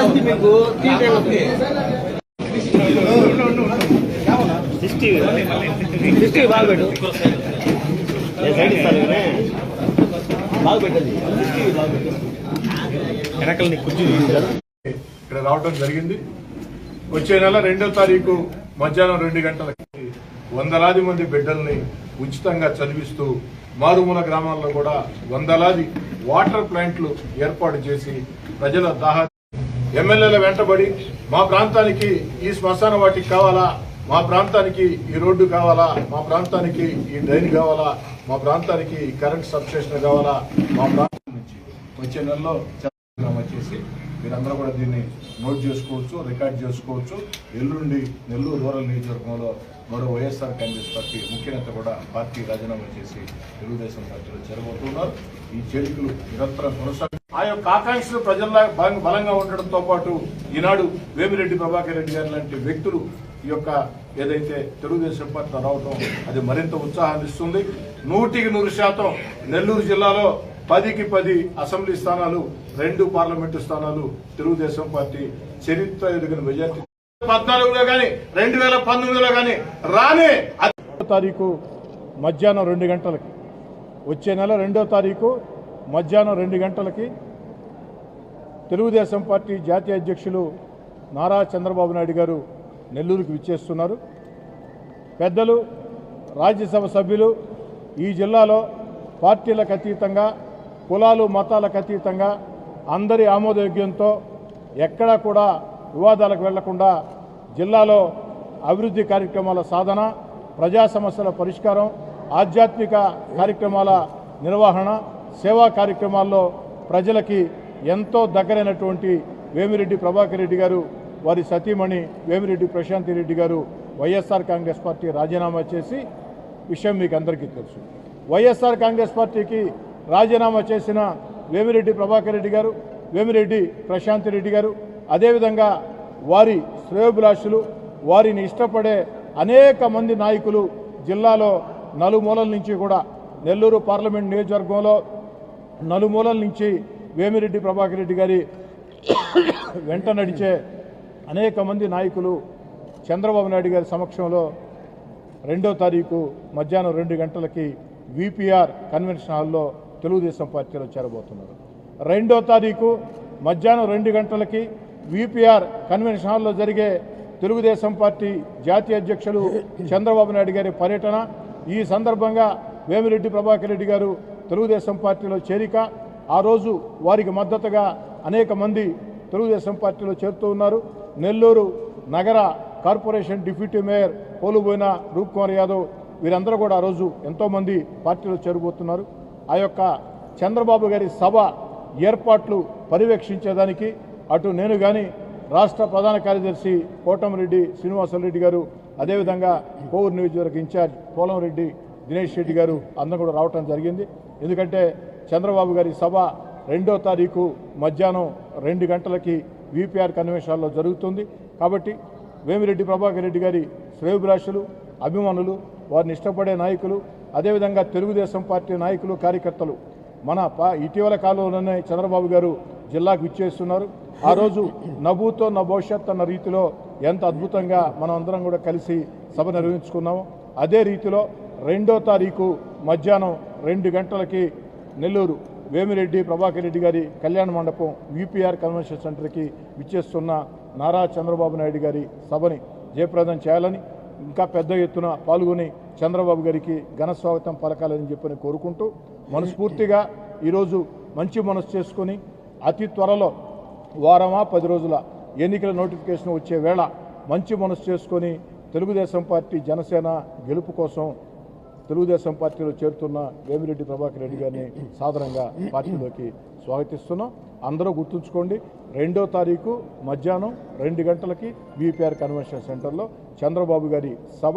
ಜಾಸ್ತಿ ಬೇಕು ತೀಟೆ ಹೋಗ್ತೀವಿ సిక్స్టీ బాగా పెట్టు ఏ సైడ్ ఇస్తాను కానీ బాగా పెట్టండి సిక్స్టీ బాగా పెట్టు వెనకాల నీకు కుర్చీ చూపించారు ఇక్కడ రావడం జరిగింది వచ్చే నెల రెండో తారీఖు మధ్యాహ్నం రెండు గంటలకి వందలాది మంది బిడ్డల్ని ఉచితంగా చదివిస్తూ మారుమూల గ్రామాల్లో కూడా వందలాది వాటర్ ప్లాంట్లు ఏర్పాటు చేసి ప్రజల దాహ ఎమ్మెల్యేల వెంటబడి మా ప్రాంతానికి ఈ శ్మశాన వాటికి కావాలా? మా ప్రాంతానికి ఈ రోడ్డు కావాలా? మా ప్రాంతానికి ఈ డ్రైన్ కావాలా? మా ప్రాంతానికి కరెంట్ సబ్స్టేషన్ కావాలా? మా ప్రాంతం నుంచి వచ్చే నెలలో చేసి మీరందరూ కూడా దీన్ని నోట్ చేసుకోవచ్చు రికార్డ్ చేసుకోవచ్చు. ఎల్లుండి నెల్లూరు రూరల్ నియోజకవర్గంలో మరో వైఎస్ఆర్ కాంగ్రెస్ పార్టీ ముఖ్య నేత కూడా పార్టీ రాజీనామా చేసి తెలుగుదేశం పార్టీలో చేరబోతున్నారు. ఈ చేరికలు నిరంతరం కొనసాగి ఆ యొక్క ఆకాంక్షలు ప్రజల్లో బలం- బలంగా ఉండడంతో పాటు ఈనాడు వేమిరెడ్డి ప్రభాకర్ రెడ్డి గారు లాంటి వ్యక్తులు ఈ యొక్క ఏదైతే తెలుగుదేశం పార్టీ రావటం అది మరింత ఉత్సాహాన్ని ఇస్తుంది నూటికి నూరు శాతం నెల్లూరు జిల్లాలో పదికి పది అసెంబ్లీ స్థానాలు రెండు పార్లమెంటు స్థానాలు తెలుగుదేశం పార్టీ చరిత్ర ఎదిగిన మెజార్టీ. పద్నాలుగులో కానీ రెండు వేల పంతొమ్మిదిలో కానీ రానే తారీఖు మధ్యాహ్నం రెండు గంటలకి. వచ్చే నెల రెండో తారీఖు మధ్యాహ్నం రెండు గంటలకి తెలుగుదేశం పార్టీ జాతీయ అధ్యక్షులు నారా చంద్రబాబు నాయుడు గారు నెల్లూరుకు విచ్చేస్తున్నారు. పెద్దలు రాజ్యసభ సభ్యులు ఈ జిల్లాలో పార్టీలకు అతీతంగా కులాలు మతాలకు అతీతంగా అందరి ఆమోదయోగ్యంతో ఎక్కడా కూడా వివాదాలకు వెళ్ళకుండా జిల్లాలో అభివృద్ధి కార్యక్రమాల సాధన ప్రజా సమస్యల పరిష్కారం ఆధ్యాత్మిక కార్యక్రమాల నిర్వహణ సేవా కార్యక్రమాల్లో ప్రజలకి ఎంతో దగ్గరైనటువంటి వేమిరెడ్డి ప్రభాకర్ రెడ్డి గారు వారి సతీమణి వేమిరెడ్డి ప్రశాంతి రెడ్డి గారు వైఎస్ఆర్ కాంగ్రెస్ పార్టీ రాజీనామా చేసి విషయం మీకు అందరికీ తెలుసు. వైఎస్ఆర్ కాంగ్రెస్ పార్టీకి రాజీనామా చేసిన వేమిరెడ్డి ప్రభాకర్ రెడ్డి గారు వేమిరెడ్డి ప్రశాంత్ రెడ్డి గారు అదేవిధంగా వారి శ్రేయోభిలాషులు వారిని ఇష్టపడే అనేక మంది నాయకులు జిల్లాలో నలుమూలల నుంచి కూడా నెల్లూరు పార్లమెంట్ నియోజకవర్గంలో నలుమూలల నుంచి వేమిరెడ్డి ప్రభాకర్ రెడ్డి గారి వెంట నడిచే అనేక మంది నాయకులు చంద్రబాబు నాయుడు గారి సమక్షంలో రెండో తారీఖు మధ్యాహ్నం రెండు గంటలకి విపిఆర్ కన్వెన్షన్ హాల్లో తెలుగుదేశం పార్టీలో చేరబోతున్నారు. రెండో తారీఖు మధ్యాహ్నం రెండు గంటలకి విపిఆర్ కన్వెన్షన్ హాల్లో జరిగే తెలుగుదేశం పార్టీ జాతీయ అధ్యక్షులు చంద్రబాబు నాయుడు గారి పర్యటన. ఈ సందర్భంగా వేమిరెడ్డి ప్రభాకర్ రెడ్డి గారు తెలుగుదేశం పార్టీలో చేరిక ఆ రోజు వారికి మద్దతుగా అనేక మంది తెలుగుదేశం పార్టీలో చేరుతూ ఉన్నారు. నెల్లూరు నగర corporation deputy mayor Poluboina Roop Kumar Yadav వీరందరూ కూడా ఆ రోజు ఎంతోమంది పార్టీలో చేరబోతున్నారు. ఆ యొక్క చంద్రబాబు గారి సభ ఏర్పాట్లు పర్యవేక్షించేదానికి అటు నేను కానీ రాష్ట్ర ప్రధాన కార్యదర్శి కోటమిరెడ్డి శ్రీనివాసరెడ్డి గారు అదేవిధంగా కోవూరు నియోజకవర్గ ఇన్ఛార్జ్ పోలంరెడ్డి దినేష్ రెడ్డి గారు అందరం కూడా రావటం జరిగింది. ఎందుకంటే చంద్రబాబు గారి సభ రెండో తారీఖు మధ్యాహ్నం రెండు గంటలకి విపిఆర్ కన్వెన్షన్లో జరుగుతుంది. కాబట్టి వేమిరెడ్డి ప్రభాకర్ రెడ్డి గారి శ్రేయభిలాషులు అభిమానులు వారిని ఇష్టపడే నాయకులు అదేవిధంగా తెలుగుదేశం పార్టీ నాయకులు కార్యకర్తలు మన పా- ఇటీవల కాలంలోనే చంద్రబాబు గారు జిల్లాకు ఇచ్చేస్తున్నారు ఆ రోజు నవ్వుతో నా భవిష్యత్ అన్న రీతిలో ఎంత అద్భుతంగా మనం అందరం కూడా కలిసి సభ నిర్వహించుకున్నాము. అదే రీతిలో రెండో తారీఖు మధ్యాహ్నం రెండు గంటలకి నెల్లూరు వేమిరెడ్డి ప్రభాకర్ రెడ్డి గారి కళ్యాణ మండపం యూపీఆర్ కన్వెన్షన్ సెంటర్కి విచ్చేస్తున్న నారా చంద్రబాబు నాయుడు గారి సభని జయప్రదం చేయాలని ఇంకా పెద్ద ఎత్తున పాల్గొని చంద్రబాబు గారికి ఘన స్వాగతం పలకాలని చెప్పని కోరుకుంటూ మనస్ఫూర్తిగా ఈరోజు మంచి మనసు చేసుకొని అతి త్వరలో వారమా పది రోజుల ఎన్నికల నోటిఫికేషన్ వచ్చే వేళ మంచి మనసు చేసుకొని తెలుగుదేశం పార్టీ జనసేన గెలుపు కోసం తెలుగుదేశం పార్టీలో చేరుతున్న వేమిరెడ్డి ప్రభాకర్ రెడ్డి గారిని సాధారణంగా పార్టీలోకి స్వాగతిస్తున్నాం. అందరూ గుర్తుంచుకోండి రెండో తారీఖు మధ్యాహ్నం రెండు గంటలకి బీపీఆర్ కన్వెన్షన్ సెంటర్లో చంద్రబాబు గారి సభ.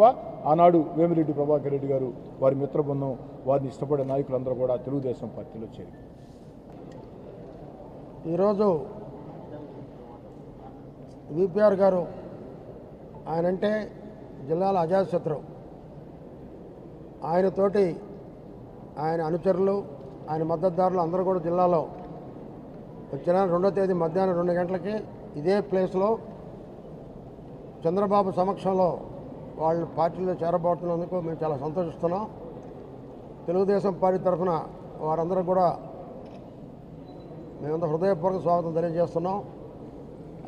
ఆనాడు వేమిరెడ్డి ప్రభాకర్ రెడ్డి గారు వారి మిత్రబృందం వారిని ఇష్టపడే నాయకులందరూ కూడా తెలుగుదేశం పార్టీలో చేరి ఈరోజు విపిఆర్ గారు ఆయనంటే జిల్లాల అజాతశత్రువు ఆయనతోటి ఆయన అనుచరులు ఆయన మద్దతుదారులు అందరూ కూడా జిల్లాలో వచ్చిన రెండో తేదీ మధ్యాహ్నం రెండు గంటలకి ఇదే ప్లేస్లో చంద్రబాబు సమక్షంలో వాళ్ళు పార్టీలో చేరబోతున్నందుకు మేము చాలా సంతోషిస్తున్నాం. తెలుగుదేశం పార్టీ తరఫున వారందరూ కూడా మేమంతా హృదయపూర్వక స్వాగతం తెలియజేస్తున్నాం.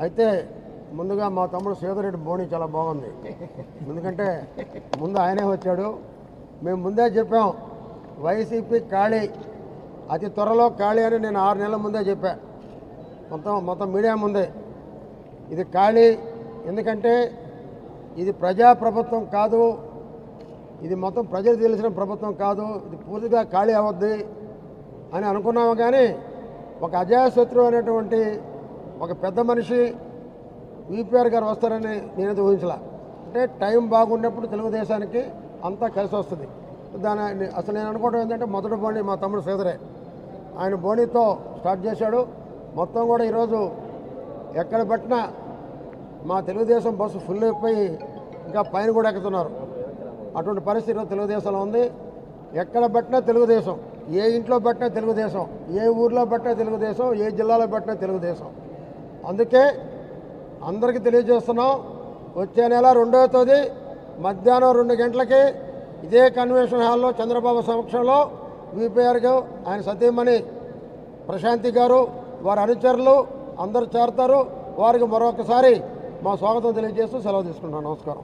అయితే ముందుగా మా తమ్ముడు సేదరెడ్డి బోని చాలా బాగుంది. ఎందుకంటే ముందు ఆయనే వచ్చాడు. మేము ముందే చెప్పాం వైసీపీ ఖాళీ అతి త్వరలో ఖాళీ అని నేను ఆరు నెలల ముందే చెప్పా. మొత్తం మొత్తం మీడియా ముందే. ఇది ఖాళీ ఎందుకంటే ఇది ప్రజా ప్రభుత్వం కాదు ఇది మొత్తం ప్రజలు తెలిసిన ప్రభుత్వం కాదు ఇది పూర్తిగా ఖాళీ అవద్ది అని అనుకున్నాము కానీ ఒక అజాశత్రు అనేటువంటి ఒక పెద్ద మనిషి విపిఆర్ గారు వస్తారని నేనైతే ఊహించలా. అంటే టైం బాగున్నప్పుడు తెలుగుదేశానికి అంతా కలిసి వస్తుంది. దాని అసలు నేను అనుకోవడం ఏంటంటే మొదటి బోణి మా తమ్ముడు శ్రీధరే. ఆయన బోణితో స్టార్ట్ చేశాడు. మొత్తం కూడా ఈరోజు ఎక్కడ పట్టినా మా తెలుగుదేశం బస్సు ఫుల్ అయిపోయి ఇంకా పైన కూడా ఎక్కుతున్నారు. అటువంటి పరిస్థితి ఈరోజు తెలుగుదేశంలో ఉంది. ఎక్కడ పట్టినా తెలుగుదేశం. ఏ ఇంట్లో పట్టినా తెలుగుదేశం. ఏ ఊర్లో పట్టినా తెలుగుదేశం. ఏ జిల్లాలో పట్టినా తెలుగుదేశం. అందుకే అందరికీ తెలియజేస్తున్నాం. వచ్చే నెల రెండవ తేదీ మధ్యాహ్నం రెండు గంటలకి ఇదే కన్వెన్షన్ హాల్లో చంద్రబాబు సమక్షంలో విపిఆర్ గారు ఆయన సతీమణి ప్రశాంతి గారు వారి అనుచరులు అందరూ చేరతారు. వారికి మరొకసారి మా స్వాగతం తెలియజేస్తూ సెలవు తీసుకుంటాను నమస్కారం.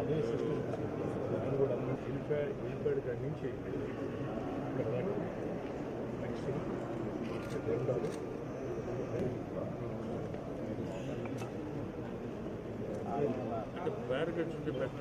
అదే సిస్టమ్ అది కూడా వెళ్ళిపోయాడు వెళ్ళిపోయాడు దాని నుంచి అంటే బ్యారికేడ్స్ ఉంటే బెటర్